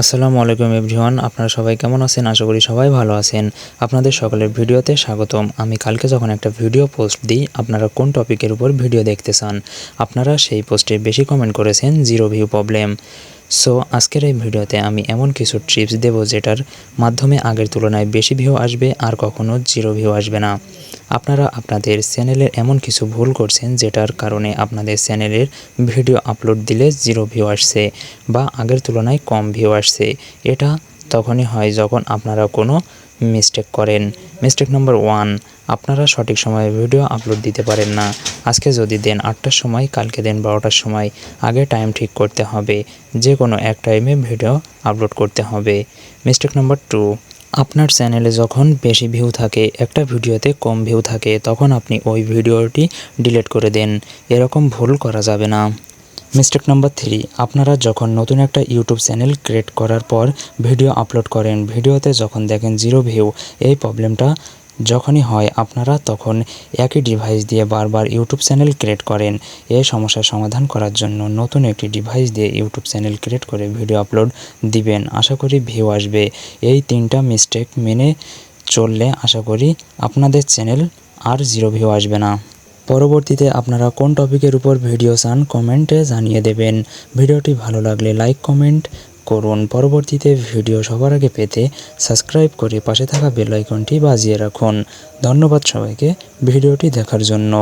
আসসালামু আলাইকুম এভরিওয়ান, আপনারা সবাই কেমন আছেন? আশা করি সবাই ভালো আছেন। আপনাদের সকলের ভিডিওতে স্বাগতম। আমি কালকে যখন একটা ভিডিও পোস্ট দিই, আপনারা কোন টপিকের উপর ভিডিও দেখতে চান? আপনারা সেই পোস্টে বেশি কমেন্ট করেছেন, জিরো ভিউ প্রবলেম। সো, আজকের এই ভিডিওতে আমি এমন কিছু ট্রিপস দেব যেটার মাধ্যমে আগের তুলনায় বেশি ভিউ আসবে আর কখনো জিরো ভিউ আসবে না। আপনারা আপনাদের চ্যানেলের এমন কিছু ভুল করছেন যেটার কারণে আপনাদের চ্যানেলের ভিডিও আপলোড দিলে জিরো ভিউ আসছে বা আগের তুলনায় কম ভিউ আসছে। এটা তখনই হয় যখন আপনারা কোনো মিস্টেক করেন। মিস্টেক নম্বর ওয়ান আপনারা সঠিক সময়ে ভিডিও আপলোড দিতে পারেন না। আজকে যদি দেন আটটার সময়, কালকে দেন বারোটার সময়, আগে টাইম ঠিক করতে হবে। যে কোনো এক টাইমে ভিডিও আপলোড করতে হবে। মিস্টেক নম্বর টু আপনার চ্যানেলে যখন বেশি ভিউ থাকে, একটা ভিডিওতে কম ভিউ থাকে, তখন আপনি ওই ভিডিওটি ডিলিট করে দেন। এরকম ভুল করা যাবে না। মিস্টেক নাম্বার থ্রি, আপনারা যখন নতুন একটা ইউটিউব চ্যানেল ক্রিয়েট করার পর ভিডিও আপলোড করেন, ভিডিওতে যখন দেখেন জিরো ভিউ, এই প্রবলেমটা যখনই হয় আপনারা তখন একই ডিভাইস দিয়ে বারবার ইউটিউব চ্যানেল ক্রিয়েট করেন। এই সমস্যার সমাধান করার জন্য নতুন একটি ডিভাইস দিয়ে ইউটিউব চ্যানেল ক্রিয়েট করে ভিডিও আপলোড দিবেন। আশা করি ভিউ আসবে। এই তিনটা মিস্টেক মেনে চললে আশা করি আপনাদের চ্যানেল আর জিরো ভিউ আসবে না। পরবর্তীতে আপনারা কোন টপিকের উপর ভিডিও চান কমেন্টে জানিয়ে দেবেন। ভিডিওটি ভালো লাগলে লাইক কমেন্ট করুন। পরবর্তীতে ভিডিও সবার আগে পেতে সাবস্ক্রাইব করে পাশে থাকা বেল আইকনটি বাজিয়ে রাখুন। ধন্যবাদ সবাইকে ভিডিওটি দেখার জন্য।